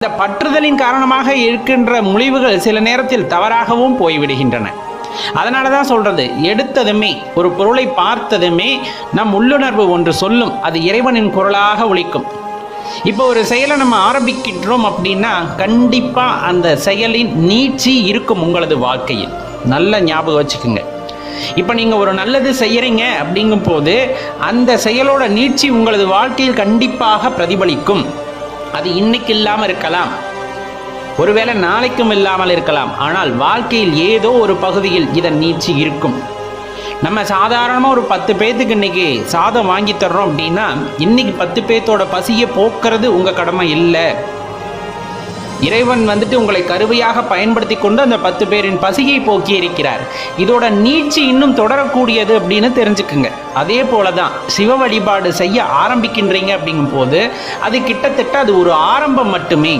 இந்த பற்றுதலின் காரணமாக இருக்கின்ற முடிவுகள் சில நேரத்தில் தவறாகவும் போய்விடுகின்றன. அதனால தான் சொல்றது எடுத்ததுமே ஒரு பொருளை பார்த்ததுமே நம் உள்ளுணர்வு ஒன்று சொல்லும் அது இறைவனின் குரலாக ஒழிக்கும் இப்போ ஒரு செயலை நம்ம ஆரம்பிக்கின்றோம் அப்படின்னா கண்டிப்பாக அந்த செயலின் நீட்சி இருக்கும் உங்களது வாழ்க்கையில். நல்ல ஞாபகம் வச்சுக்கோங்க. இப்போ நீங்கள் ஒரு நல்லது செய்கிறீங்க அப்படிங்கும் போது அந்த செயலோட நீட்சி உங்களது வாழ்க்கையில் கண்டிப்பாக பிரதிபலிக்கும். அது இன்னைக்கு இல்லாமல் இருக்கலாம். ஒருவேளை நாளைக்கும் இல்லாமல் இருக்கலாம். ஆனால் வாழ்க்கையில் ஏதோ ஒரு பகுதியில் இதன் நீட்சி இருக்கும். நம்ம சாதாரணமாக ஒரு பத்து பேத்துக்கு இன்னைக்கு சாதம் வாங்கி தர்றோம் அப்படின்னா இன்னைக்கு பத்து பேத்தோட பசியை போக்குறது உங்கள் கடமை இல்லை. இறைவன் வந்துட்டு உங்களை கருவியாக பயன்படுத்தி கொண்டு அந்த பத்து பேரின் பசியை போக்கி இருக்கிறார். இதோட நீட்சி இன்னும் தொடரக்கூடியது அப்படின்னு தெரிஞ்சுக்குங்க. அதே போல தான் சிவ வழிபாடு செய்ய ஆரம்பிக்கின்றீங்க அப்படிங்கும் போது அது கிட்டத்தட்ட அது ஒரு ஆரம்பம் மட்டுமே.